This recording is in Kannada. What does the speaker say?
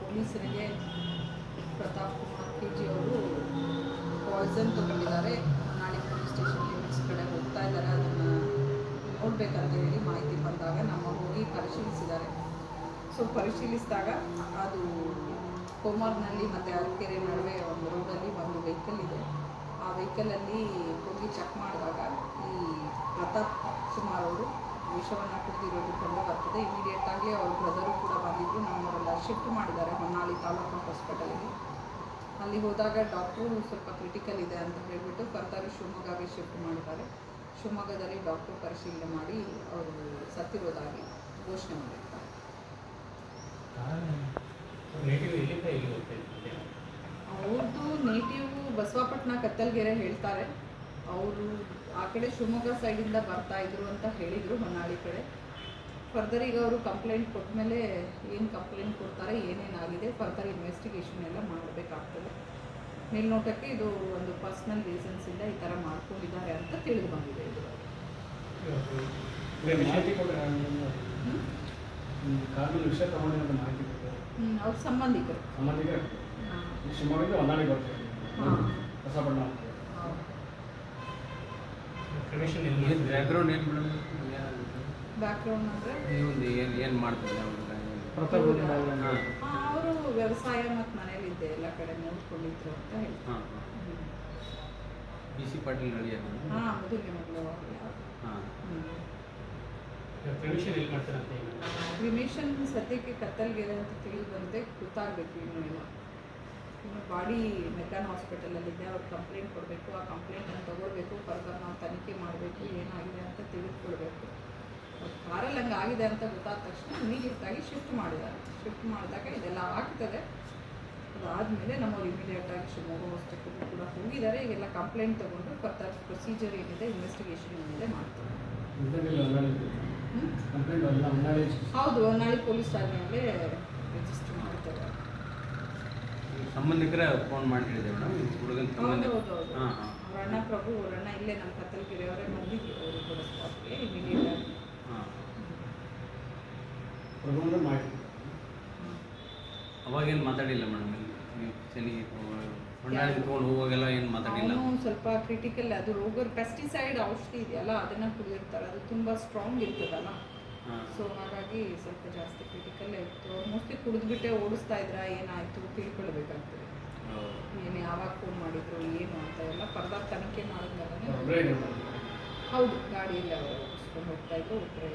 ಪೊಲೀಸರಿಗೆ ಪ್ರತಾಪ್ ಕುಮಾರ್ ಕೆ ಜಿ ಅವರು poison Honnali police station limits ಕಡೆ ಹೋಗ್ತಾ ಇದ್ದಾರೆ. ಅದನ್ನು ನೋಡ್ಬೇಕಂತ ಮಾಹಿತಿ ಬಂದಾಗ ನಮ್ಮ ಹೋಗಿ ಪರಿಶೀಲಿಸಿದ್ದಾರೆ. ಸೊ ಪರಿಶೀಲಿಸಿದಾಗ ಅದು ಕೋಮಾರ್ನಲ್ಲಿ ಮತ್ತು ಅರಕೆರೆ ನಡುವೆ ಒಂದು ರೋಡಲ್ಲಿ ಒಂದು ವೆಹಿಕಲ್ ಇದೆ. ಆ ವೆಹಿಕಲಲ್ಲಿ ಹೋಗಿ ಚೆಕ್ ಮಾಡಿದಾಗ ಈ ಪ್ರತಾಪ್ ಸುಮಾರು ಅವರು ವಿಷವನ್ನು ಕುಡಿದಿರೋದು ಕಂಡು ಬರ್ತದೆ ಇಮಿಡಿಯೇಟಾಗಿ ಅವ್ರ ಬ್ರದರು ಕೂಡ ಬಂದಿದ್ರು. ನಮ್ಮವರೆಲ್ಲ ಶಿಫ್ಟ್ ಮಾಡಿದ್ದಾರೆ ಹೊನ್ನಾಳಿ ತಾಲೂಕು ಹಾಸ್ಪಿಟಲಿಗೆ ಅಲ್ಲಿ. ಹೋದಾಗ ಡಾಕ್ಟ್ರು ಸ್ವಲ್ಪ ಕ್ರಿಟಿಕಲ್ ಇದೆ ಅಂತ ಹೇಳಿಬಿಟ್ಟು ಫರ್ದರ್ ಶಿವಮೊಗ್ಗಗೆ ಶಿಫ್ಟ್ ಮಾಡಿದ್ದಾರೆ. ಶಿವಮೊಗ್ಗದಲ್ಲಿ ಡಾಕ್ಟರ್ ಪರಿಶೀಲನೆ ಮಾಡಿ ಅವರು ಸತ್ತಿರೋದಾಗಿ ಘೋಷಣೆ ಮಾಡಿರ್ತಾರೆ ಅವರದ್ದು ನೇಟಿವ್ ಬಸವಪಟ್ಟಣ ಕತ್ತಲ್ಗೆರೆ ಹೇಳ್ತಾರೆ. ಅವರು ಆ ಕಡೆ ಶಿವಮೊಗ್ಗ ಸೈಡಿಂದ ಬರ್ತಾ ಇದ್ರು ಅಂತ ಹೇಳಿದರು ಹೊನ್ನಾಳಿ ಕಡೆ. ಫರ್ದರ್ ಈಗ ಅವರು ಕಂಪ್ಲೇಂಟ್ ಕೊಟ್ಟ ಮೇಲೆ ಏನು ಕಂಪ್ಲೇಂಟ್ ಕೊಡ್ತಾರೆ ಏನೇನಾಗಿದೆ ಫರ್ದರ್ ಇನ್ವೆಸ್ಟಿಗೇಷನ್ ಎಲ್ಲ ಮಾಡಬೇಕಾಗ್ತದೆ. ಮೇಲ್ನೋಟಕ್ಕೆ ಇದು ಒಂದು ಪರ್ಸ್ನಲ್ ರೀಸನ್ಸಿಂದ ಈ ಥರ ಮಾಡ್ಕೊಂಡಿದ್ದಾರೆ ಅಂತ ತಿಳಿದು ಬಂದಿದೆ ಇದು. ಮಾಹಿತಿ ಕೊಟ್ಟರೆ ಹ್ಮ್? ಕಾನೂನು ವಿಷಯ ತಗೊಂಡಿರೋ ಮಾಹಿತಿ ಕೊಟ್ಟರೆ ಹ್ಮ್, ಅವ್ರ ಸಂಬಂಧಿಕರು. ಸಂಬಂಧಿಕರ ಬಣ್ಣ ಎಲ್ಲಿ ಬ್ಯಾಕ್ಗ್ರೌಂಡ್ ಏನು ಮೇಡಮ್ ಬ್ಯಾಕ್ಗ್ರೌಂಡ್ ಅಂದರೆ? ನೀವೊಂದು ಏನು ಏನು ಮಾಡ್ತಿದ್ದೆ ಅವ್ರಿಗೆ ಪ್ರತಾಪ್ ಅವರು ವ್ಯವಸಾಯ ಮತ್ತು ಮನೇಲಿದ್ದೆ ಎಲ್ಲ ಕಡೆ ನೋಡ್ಕೊಂಡಿದ್ರು ಅಂತ ಹೇಳ್ತಾರೆ. ಹಾಂ. ಬಿ ಸಿ ಪಾಟೀಲ್ ಹಾಂ ಮಗಳು. ಹಾಂ. ಹ್ಮ್. ಕ್ರಿಮಿಷನ್ ಎಲ್ಲಿ ಮಾಡ್ತಾರಂತೆ ಈಗ? ಕ್ರಿಮೇಷನ್ ಸದ್ಯಕ್ಕೆ ಕತ್ತಲ್ಗೆ ಅಂತ ತಿಳಿದು ಬಂದೆ ಗೊತ್ತಾಗಬೇಕು ಇನ್ನೂ ಇಲ್ಲ ಬಾಡಿ ಮೆಗ್ಗಾನ್ ಹಾಸ್ಪಿಟಲಲ್ಲಿದೆ ಅವ್ರು ಕಂಪ್ಲೇಂಟ್ ಕೊಡಬೇಕು ಆ ಕಂಪ್ಲೇಂಟನ್ನು ತೊಗೊಳ್ಬೇಕು ಫರ್ದರ್ ನಾವು ತನಿಖೆ ಮಾಡಬೇಕು ಏನಾಗಿದೆ ಅಂತ ತಿಳಿದುಕೊಳ್ಬೇಕು. ಕಾರಲ್ಲಿ ಹಂಗೆ ಆಗಿದೆ ಅಂತ ಗೊತ್ತಾದ ತಕ್ಷಣ ಇಮಿಡಿಯೇಟಾಗಿ ಶಿಫ್ಟ್ ಮಾಡಿದ್ದಾರೆ. ಶಿಫ್ಟ್ ಮಾಡಿದಾಗ ಇದೆಲ್ಲ ಆಗ್ತದೆ. ಅದಾದಮೇಲೆ ನಮ್ಮವ್ರು ಇಮಿಡಿಯೇಟಾಗಿ ಶಿವಮೊಗ್ಗ ಹಾಸ್ಪಿಟಲ್ಗೆ ಕೂಡ ಹೋಗಿದ್ದಾರೆ. ಈಗೆಲ್ಲ ಕಂಪ್ಲೇಂಟ್ ತೊಗೊಂಡು ಫರ್ದರ್ ಪ್ರೊಸೀಜರ್ ಏನಿದೆ ಇನ್ವೆಸ್ಟಿಗೇಷನ್ ಏನಿದೆ ಮಾಡ್ತಾರೆ ಹೌದು ಹೊನ್ನಾಳಿ ಪೊಲೀಸ್ ಠಾಣೆಯಲ್ಲೇ ರಿಜಿಸ್ಟರ್ ಮಾಡ್ತಾರೆ. ಸಂಬಂಧಿಕರ ಫೋನ್ ಮಾಡಿ ಹೇಳಿದೆ ಮೇಡಮ್ ಹುಡುಗನ ಸಂಬಂಧ ಹಾಂ ಹಾಂ. ಅಣ್ಣ ಪ್ರಭು ಅಣ್ಣ ಇಲ್ಲೇ ನಮ್ಮ ಕತ್ತಲಗಿರಿ ಅವರೇ ಬಂದಿದ್ರು ಅವರು ಕೂಡ ಸ್ಪಾಟ್ಗೆ ಇಮಿಡಿಯೇಟ್ ಆಗಿ. ಹಾಂ. ಮಾಹಿತಿ ಅವಾಗೇನು ಮಾತಾಡಿಲ್ಲ ಮೇಡಮ್ ನೀವು ಶನಿ ಹೊಂಡಾಳಿ ತೊಗೊಂಡು ಹೋಗುವಾಗೆಲ್ಲ ಏನು ಮಾತಾಡಿಲ್ಲ? ಸ್ವಲ್ಪ ಕ್ರಿಟಿಕಲ್ ಅದು ರೋಗ ಪೆಸ್ಟಿಸೈಡ್ ಔಷಧಿ ಇದೆಯಲ್ಲ ಅದನ್ನ ಕುಡಿದಿರ್ತಾರೆ ಅದು ತುಂಬ ಸ್ಟ್ರಾಂಗ್ ಇರ್ತದಲ್ಲ. ಹಾಂ. ಸೊ ಹಾಗಾಗಿ ಸ್ವಲ್ಪ ಜಾಸ್ತಿ ಕ್ರಿಟಿಕಲ್ ಇತ್ತು. ಮೋಸ್ಟ್ಲಿ ಕುಡಿದ್ಬಿಟ್ಟೆ ಓಡಿಸ್ತಾ ಇದ್ರ ಏನಾಯ್ತು? ತಿಳ್ಕೊಳ್ಬೇಕಾಗ್ತದೆ ಏನು ಯಾವಾಗ ಫೋನ್ ಮಾಡಿದ್ರು ಏನು ಅಂತ ಎಲ್ಲ ಫರ್ದರ್ ತನಿಖೆ ಮಾಡಿದ್ಮೇಲೆ. ಹೌದು ಗಾಡಿಯಲ್ಲಿ ಅವರು ಓಡಿಸ್ಕೊಂಡು ಹೋಗ್ತಾ ಇದ್ರು ಒಬ್ಬರೇ